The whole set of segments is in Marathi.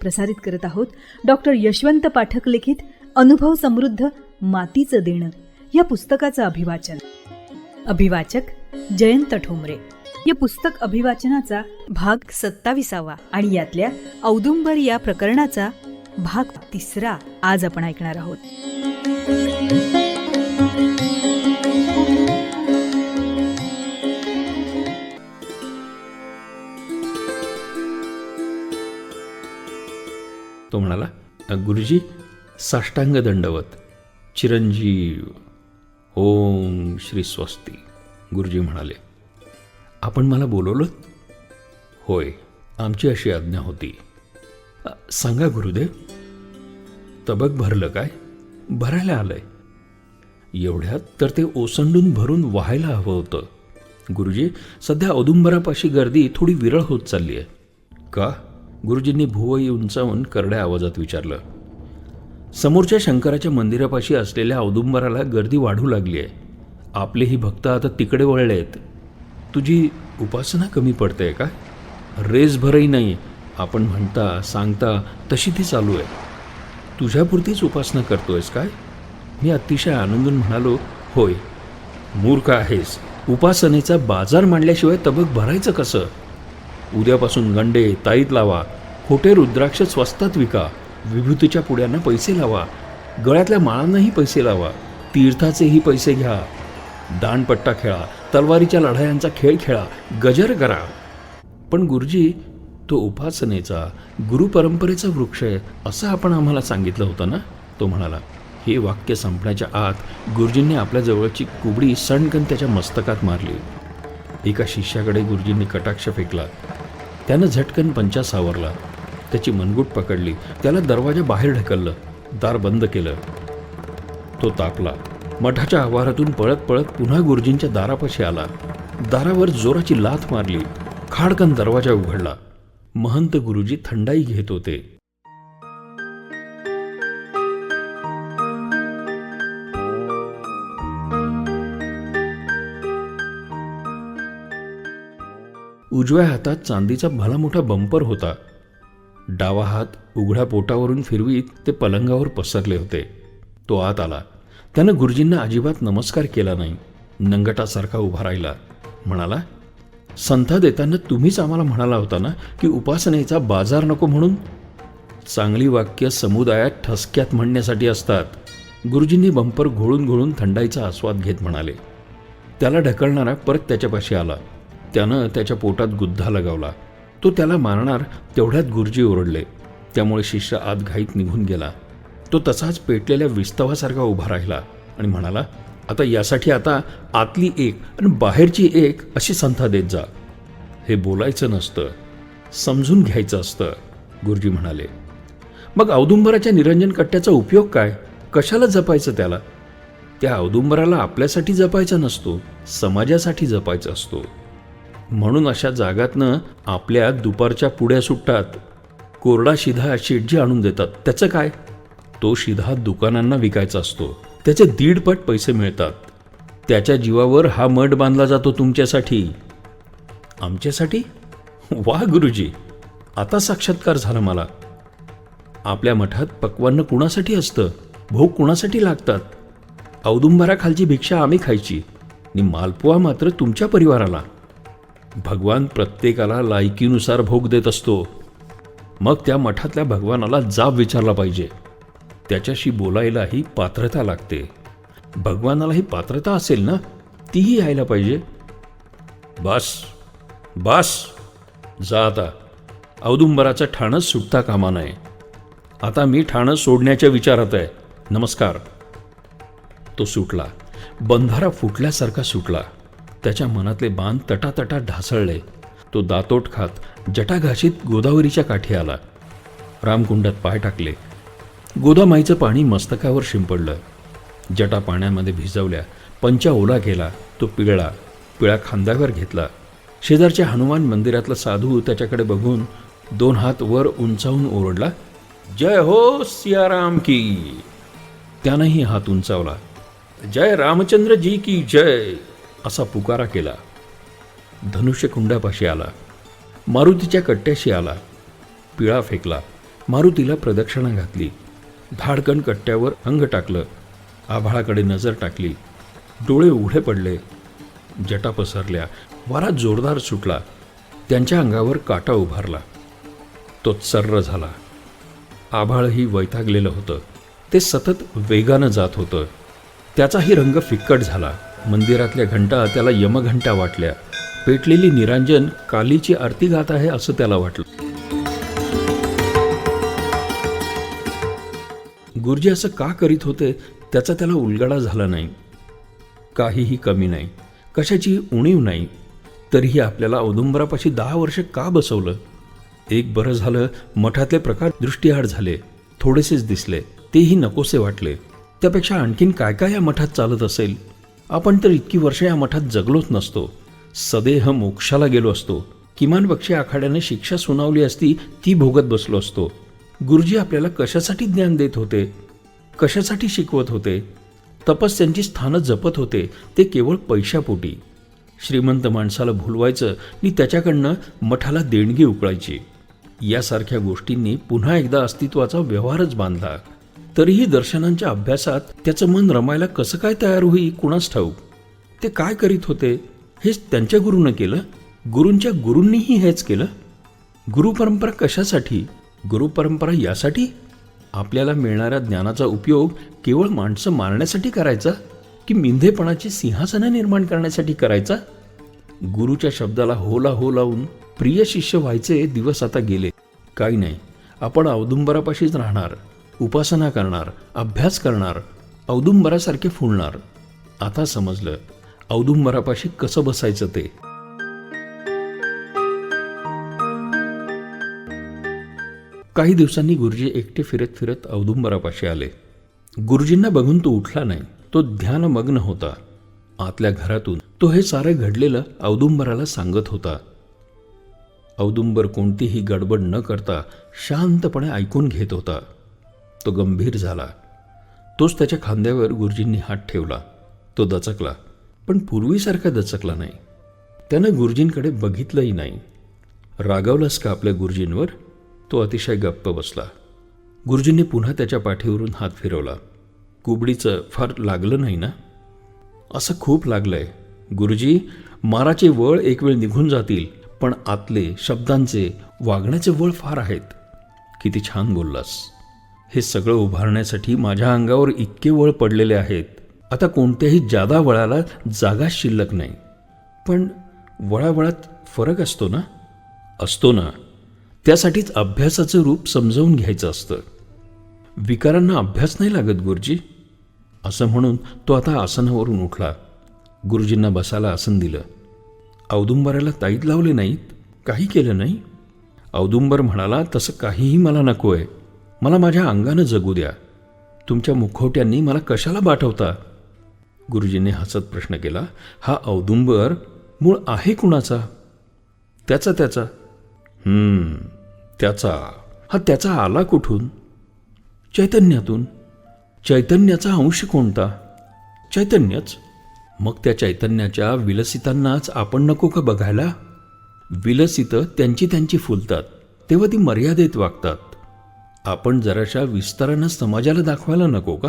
प्रसारित करत आहोत डॉक्टर यशवंत पाठक लिखित अनुभव समृद्ध मातीचं देणं. या पुस्तकाचं अभिवाचन. अभिवाचक जयंत ठोंबरे. या पुस्तक अभिवाचनाचा भाग सत्ताविसावा आणि यातल्या औदुंबर या प्रकरणाचा भाग तिसरा आज आपण ऐकणार आहोत. तो म्हणाला गुरुजी साष्टांग दंडवत चिरंजीव. ओम श्री स्वस्ती. गुरुजी म्हणाले आपण मला बोलवलं होय आमची अशी आज्ञा होती. सांगा गुरुदेव. तबक भरलं काय? भरायला आलंय. एवढ्यात तर ते ओसंडून भरून व्हायला हवं होतं. गुरुजी सध्या औदुंबरापाशी गर्दी थोडी विरळ होत चालली आहे का? गुरुजींनी भुवई उंचावून करड्या आवाजात विचारलं समोरच्या शंकराच्या मंदिरापाशी असलेल्या औदुंबराला गर्दी वाढू लागली आहे. आपलेही भक्त आता तिकडे वळले आहेत. तुझी उपासना कमी पडते आहे का रेसभरही नाही. आपण म्हणता सांगता तशी ती चालू आहे. तुझ्यापुरतीच उपासना करतोयस काय? मी अतिशय आनंदून म्हणालो होय. मूर्ख आहेस. उपासनेचा बाजार मांडल्याशिवाय तबक भरायचं कसं? उद्यापासून गंडे ताईत लावा. खोटे रुद्राक्ष स्वस्तात विका. विभूतीच्या पुड्यांना पैसे लावा. गळ्यातल्या माळांनाही पैसे लावा. तीर्थाचेही पैसे घ्या. दानपट्टा खेळा. तलवारीच्या लढायांचा खेळ खेळा. गजर करा. पण गुरुजी तो उपासनेचा गुरुपरंपरेचा वृक्ष आहे असं आपण आम्हाला सांगितलं होतं ना? तो म्हणाला. हे वाक्य संपण्याच्या आत गुरुजींनी आपल्या जवळची कुबडी सणकन त्याच्या मस्तकात मारली. एका शिष्याकडे गुरुजींनी कटाक्ष फेकला. त्यानं झटकन पंचा सावरला. त्याची मनगुट पकडली. त्याला दरवाजा बाहेर ढकललं. दार बंद केलं. तो तापला. मठाच्या आवारातून पळत पळत पुन्हा गुरुजींच्या दारापाशी आला. दारावर जोराची लाथ मारली. खाडकन दरवाजा उघडला. महंत गुरुजी थंडाई घेत होते. उजव्या हातात चांदीचा भला मोठा बंपर होता. डावा हात उघड्या पोटावरून फिरवीत ते पलंगावर पसरले होते. तो आत आला. त्यानं गुरुजींना अजिबात नमस्कार केला नाही. नंगटासारखा उभा राहिला. म्हणाला संथा देताना तुम्हीच आम्हाला म्हणाला होता ना की उपासनेचा बाजार नको म्हणून? चांगली वाक्य समुदायात ठसक्यात म्हणण्यासाठी असतात. गुरुजींनी बंपर घोळून घोळून थंडाईचा आस्वाद घेत म्हणाले. त्याला ढकलणारा परत त्याच्यापाशी आला. त्यानं त्याच्या पोटात गुद्धा लगावला. तो त्याला मारणार तेवढ्यात गुरुजी ओरडले. त्यामुळे शिष्य आत घाईत निघून गेला. तो तसाच पेटलेल्या विस्तवासारखा उभा राहिला आणि म्हणाला आता यासाठी आता आतली एक आणि बाहेरची एक अशी संथा देत जा. हे बोलायचं नसतं. समजून घ्यायचं असतं गुरुजी म्हणाले. मग औदुंबराच्या निरंजन कट्ट्याचा उपयोग काय? कशाला जपायचं त्याला? त्या औदुंबराला आपल्यासाठी जपायचा नसतो समाजासाठी जपायचा असतो. म्हणून अशा जागातनं आपल्या दुपारच्या पुड्या सुटतात. कोरडा शिधा शेटजी आणून देतात. त्याचं काय? तो शिधा दुकानांना विकायचा असतो. त्याचे दीडपट पैसे मिळतात. त्याच्या जीवावर हा मठ बांधला जातो तुमच्यासाठी. आमच्यासाठी? वा गुरुजी! आता साक्षात्कार झाला मला. आपल्या मठात पक्वान्न कुणासाठी असतं? भोग कुणासाठी लागतात? औदुंबराखालची भिक्षा आम्ही खायची. आणि मालपुआ मात्र तुमच्या परिवाराला. भगवान प्रत्येकाला लायकीनुसार भोग देत असतो. मग त्या मठातल्या भगवानाला जाब विचारला पाहिजे. त्याच्याशी बोलायलाही पात्रता लागते. भगवानालाही पात्रता असेल ना तीही यायला पाहिजे. बस बस. जा आता. औदुंबराचं ठाणं सुटता कामा नये. आता मी ठाणं सोडण्याच्या विचारात आहे. नमस्कार. तो सुटला. बंधारा फुटल्यासारखा सुटला. त्याच्या मनातले बांध तटातटा ढासळले. तो दातोट खात जटाघाशीत गोदावरीच्या काठी आला. रामकुंडात पाय टाकले. गोदामाईचं पाणी मस्तकावर शिंपडलं. जटा पाण्यामध्ये भिजवल्या पंचा ओला केला तो पिळला पिळा खांद्यावर घेतला. शेजारच्या हनुमान मंदिरातला साधू त्याच्याकडे बघून दोन हात वर उंचावून ओरडला जय हो सियाराम की. त्यानंही हात उंचावला जय रामचंद्र जी की जय. असा पुकारा केला. धनुष्यकुंडापाशी आला. मारुतीच्या कट्ट्याशी आला. पिळा फेकला. मारुतीला प्रदक्षिणा घातली. धाडकन कट्ट्यावर अंग टाकलं. आभाळाकडे नजर टाकली. डोळे उघडे पडले. जटा पसरल्या. वारा जोरदार सुटला. त्यांच्या अंगावर काटा उभारला. तो सर्र झाला. आभाळही वैतागलेलं होतं. ते सतत वेगानं जात होतं. त्याचाही रंग फिक्कट झाला. मंदिरातल्या घंटा त्याला यमघंटा वाटल्या. पेटलेली निरांजन कालीची आरती गात आहे असं त्याला वाटलं. गुरुजी असं का करीत होते त्याचा त्याला उलगडा झाला नाही. काहीही कमी नाही. कशाची उणीव नाही. तरीही आपल्याला औदुंबरापाशी दहा वर्ष का बसवलं? एक बरं झालं मठातले प्रकार दृष्टीआड झाले. थोडेसेच दिसले. तेही नकोसे वाटले. त्यापेक्षा आणखीन काय काय या मठात चालत असेल? आपण तर इतकी वर्ष या मठात जगलोच नसतो. सदेह मोक्षाला गेलो असतो. किमान बक्षी आखाड्याने शिक्षा सुनावली असती ती भोगत बसलो असतो. गुरुजी आपल्याला कशासाठी ज्ञान देत होते? कशासाठी शिकवत होते? तपस्यांची स्थानं जपत होते ते केवळ पैशापोटी. श्रीमंत माणसाला भुलवायचं आणि त्याच्याकडनं मठाला देणगी उकळायची. यासारख्या गोष्टींनी पुन्हा एकदा अस्तित्वाचा व्यवहारच बांधला. तरीही दर्शनांच्या अभ्यासात त्याचं मन रमायला कसं काय तयार होई कुणास ठाऊक? ते काय करीत होते हेच त्यांच्या गुरुनं केलं? गुरूंच्या गुरूंनीही हेच केलं? गुरुपरंपरा कशासाठी? गुरुपरंपरा यासाठी? आपल्याला मिळणाऱ्या ज्ञानाचा उपयोग केवळ माणसं मारण्यासाठी करायचा की मिंधेपणाची सिंहासनं निर्माण करण्यासाठी करायचा? गुरुच्या शब्दाला होला हो लावून प्रिय शिष्य व्हायचे दिवस आता गेले. काही नाही आपण औदुंबरापाशीच राहणार. उपासना करणार अभ्यास करणार औदुंबरासारखे फुलणार. आता समजलं औदुंबरापाशी कसं बसायचं ते. काही दिवसांनी गुरुजी एकटे फिरत फिरत औदुंबरापाशी आले. गुरुजींना बघून तो उठला नाही तो ध्यानमग्न होता. आतल्या घरातून तो हे सारे घडलेलं औदुंबराला सांगत होता. औदुंबर कोणतीही गडबड न करता शांतपणे ऐकून घेत होता. तो गंभीर झाला. तोच त्याच्या खांद्यावर गुरुजींनी हात ठेवला. तो दचकला. पण पूर्वीसारखा दचकला नाही. त्यानं गुरुजींकडे बघितलंही नाही. रागावलास का आपल्या गुरुजींवर? तो अतिशय गप्प बसला. गुरुजींनी पुन्हा त्याच्या पाठीवरून हात फिरवला. कुबडीचं फार लागलं नाही ना? असं खूप लागलंय. गुरुजी माराचे वळ एक वेळ निघून जातील पण आतले शब्दांचे वागण्याचे वळ फार आहेत. किती छान बोललास. हे सगळं उभारण्यासाठी माझ्या अंगावर इतके वळ पडलेले आहेत. आता कोणत्याही जादा वळाला जागा शिल्लक नाही. पण वळावळात फरक असतो ना? असतो ना. त्यासाठीच अभ्यासाचं रूप समजावून घ्यायचं असतं. विकारांना अभ्यास नाही लागत गुरुजी. असं म्हणून तो आता आसनावरून उठला. गुरुजींना बसायला आसन दिलं. औदुंबराला ताईत लावले नाहीत? काही केलं नाही? औदुंबर म्हणाला तसं काहीही मला नको आहे मला माझ्या अंगानं जगू द्या. तुमच्या मुखवट्यांनी मला कशाला पाठवता गुरुजींनी हसत प्रश्न केला हा औदुंबर मूळ आहे कुणाचा? त्याचा त्याचा. हम्म, त्याचा. हा त्याचा आला कुठून? चैतन्यातून. चैतन्याचा अंश कोणता? चैतन्यच. मग त्या चैतन्याच्या विलसितांनाच आपण नको का बघायला? विलसित त्यांची त्यांची फुलतात तेव्हा ती मर्यादेत वागतात. आपण जराशा विस्तारानं समाजाला दाखवायला नको का?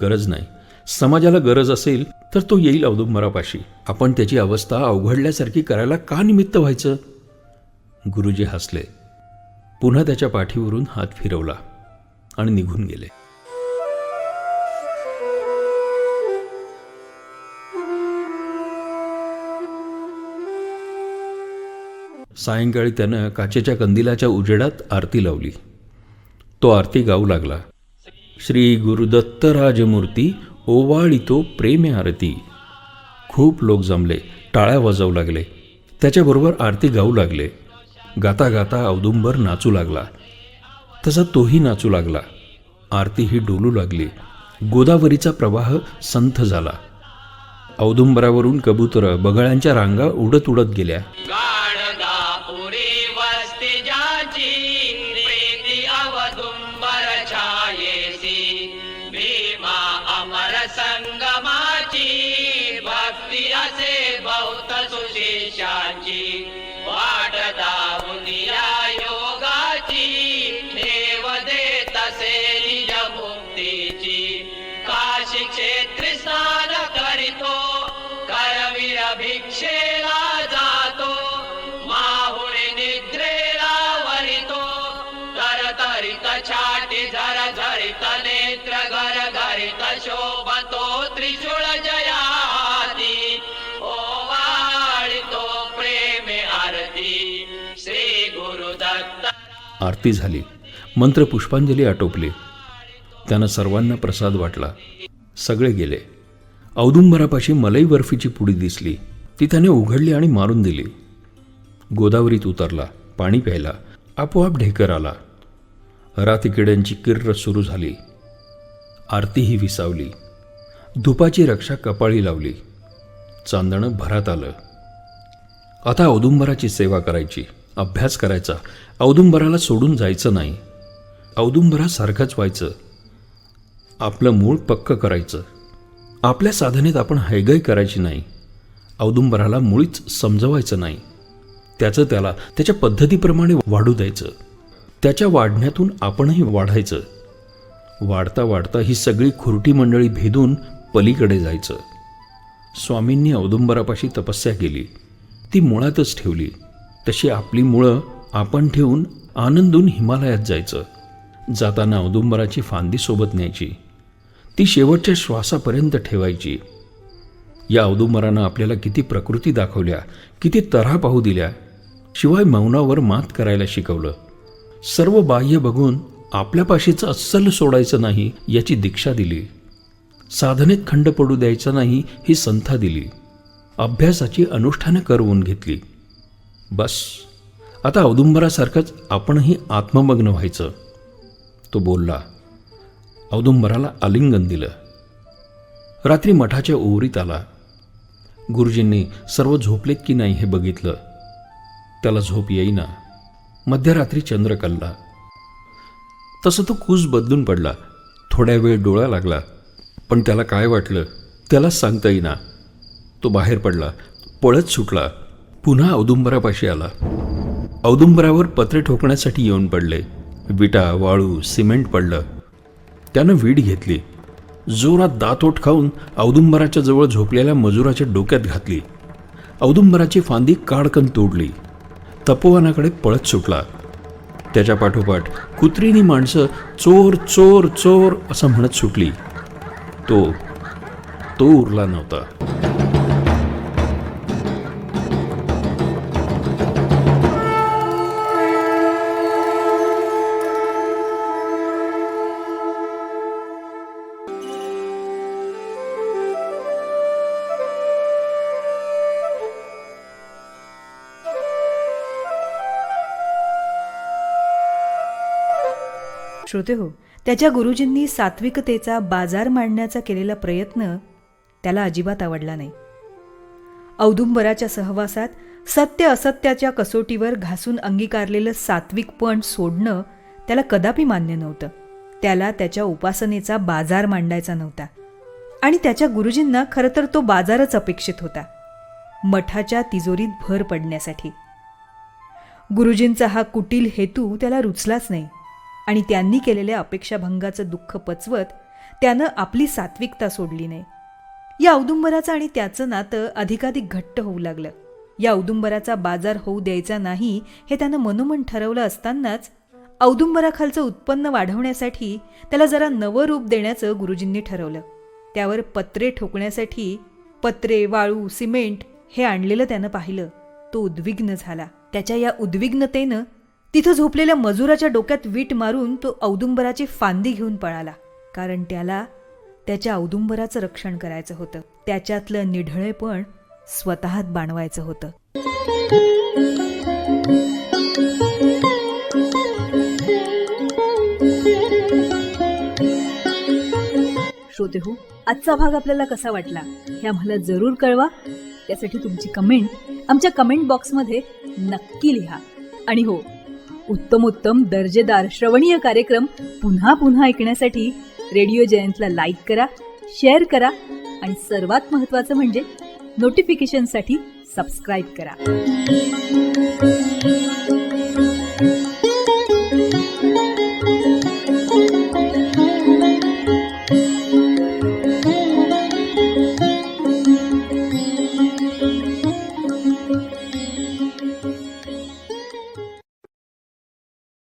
गरज नाही. समाजाला गरज असेल तर तो येईल औदुंबरापाशी आपण त्याची अवस्था अवघडल्यासारखी करायला का निमित्त व्हायचं? गुरुजी हसले. पुन्हा त्याच्या पाठीवरून हात फिरवला आणि निघून गेले. सायंकाळी त्यानं काचेच्या कंदिलाच्या उजेडात आरती लावली. तो आरती गाऊ लागला. श्री गुरुदत्त राजमूर्ती ओवाळीतो प्रेम आरती. खूप लोक जमले टाळ्या वाजवू लागले. त्याच्याबरोबर आरती गाऊ लागले. गाता गाता औदुंबर नाचू लागला. तसा तोही नाचू लागला. आरती ही डोलू लागली. गोदावरीचा प्रवाह संथ झाला. औदुंबरावरून कबूतर बगळ्यांच्या रांगा उडत उडत गेल्या. आरती झाली. मंत्र पुष्पांजली आटोपली. त्यानं सर्वांना प्रसाद वाटला. सगळे गेले. औदुंबरापाशी मलई बर्फीची पुडी दिसली. ती त्याने उघडली आणि मारून दिली. गोदावरीत उतरला. पाणी प्यायला. आपोआप ढेकर आला. रातिकिड्यांची किर्र सुरू झाली. आरतीही विसावली. धुपाची रक्षा कपाळी लावली. चांदणं भरात आलं. आता औदुंबराची सेवा करायची. अभ्यास करायचा. औदुंबराला सोडून जायचं नाही. औदुंबरासारखंच व्हायचं. आपलं मूळ पक्क करायचं. आपल्या साधनेत आपण हैगय करायची नाही. औदुंबराला मुळीच समजवायचं नाही. त्याचं त्याला त्याच्या पद्धतीप्रमाणे वाढू द्यायचं. त्याच्या वाढण्यातून आपणही वाढायचं. वाढता वाढता ही सगळी खुरटी मंडळी भेदून पलीकडे जायचं. स्वामींनी औदुंबरापाशी तपस्या केली. ती मुळातच ठेवली. तशी आपली मुळं आपण ठेवून आनंदून हिमालयात जायचं. जाताना औदुंबराची फांदी सोबत न्यायची. ती शेवटच्या श्वासापर्यंत ठेवायची. या औदुंबरानं आपल्याला किती प्रकृती दाखवल्या किती तऱ्हा पाहू दिल्या शिवाय मौनावर मात करायला शिकवलं. सर्व बाह्य बघून आपल्यापाशीचं अस्सल सोडायचं नाही याची दीक्षा दिली. साधनेत खंड पडू द्यायचा नाही ही संथा दिली. अभ्यासाची अनुष्ठानं करवून घेतली. बस. आता औदुंबरासारखंच आपणही आत्ममग्न व्हायचं. तो बोलला औदुंबराला आलिंगन दिलं. रात्री मठाच्या ओवरीत आला. गुरुजींनी सर्व झोपलेत की नाही हे बघितलं. त्याला झोप येईना. मध्यरात्री चंद्र कल्ला. तसं तो कूस बदलून पडला. थोड्या वेळ डोळा लागला. पण त्याला काय वाटलं त्याला सांगता येईना. तो बाहेर पडला. पळत सुटला. पुन्हा औदुंबरापाशी आला. औदुंबरावर पत्रे ठोकण्यासाठी येऊन पडले. विटा वाळू सिमेंट पडलं. त्यानं वीड घेतली. जोरात दातोट खाऊन औदुंबराच्या जवळ झोपलेल्या मजुराच्या डोक्यात घातली. औदुंबराची फांदी काडकन तोडली. तपोवनाकडे पळत सुटला. त्याच्या पाठोपाठ कुत्रीनी माणसं चोर चोर चोर असं म्हणत सुटली. तो तो उरला नव्हता. श्रोते हो त्याच्या गुरुजींनी सात्विकतेचा बाजार मांडण्याचा केलेला प्रयत्न त्याला अजिबात आवडला नाही. औदुंबराच्या सहवासात सत्य असत्याच्या कसोटीवर घासून अंगीकारलेलं सात्विकपण सोडणं त्याला कदापि मान्य नव्हतं. त्याला त्याच्या उपासनेचा बाजार मांडायचा नव्हता. आणि त्याच्या गुरुजींना खरं तर तो बाजारच अपेक्षित होता. मठाच्या तिजोरीत भर पडण्यासाठी. गुरुजींचा हा कुटील हेतू त्याला रुचलाच नाही. आणि त्यांनी केलेल्या अपेक्षाभंगाचं दुःख पचवत त्यानं आपली सात्विकता सोडली नाही. या औदुंबराचं आणि त्याचं नातं अधिकाधिक घट्ट होऊ लागलं. या औदुंबराचा बाजार होऊ द्यायचा नाही हे त्यानं मनोमन ठरवलं असतानाच औदुंबराखालचं उत्पन्न वाढवण्यासाठी त्याला जरा नवं रूप देण्याचं गुरुजींनी ठरवलं. त्यावर पत्रे ठोकण्यासाठी पत्रे वाळू सिमेंट हे आणलेलं त्यानं पाहिलं. तो उद्विग्न झाला. त्याच्या या उद्विग्नतेनं तिथं झोपलेल्या मजुराच्या डोक्यात वीट मारून तो औदुंबराची फांदी घेऊन पळाला. कारण त्याला त्याच्या औदुंबराचं रक्षण करायचं होतं. त्याच्यातलं निढळेपण स्वतःत बाणवायचं होतं. श्रोते हो आजचा भाग आपल्याला कसा वाटला? हे आम्हाला जरूर कळवा. त्यासाठी तुमची कमेंट आमच्या कमेंट बॉक्समध्ये नक्की लिहा. आणि हो उत्तम उत्तम दर्जेदार श्रवणीय कार्यक्रम पुन्हा पुन्हा ऐकण्यासाठी रेडिओ जयंतला लाईक करा शेअर करा आणि सर्वात महत्त्वाचं म्हणजे नोटिफिकेशनसाठी सबस्क्राईब करा.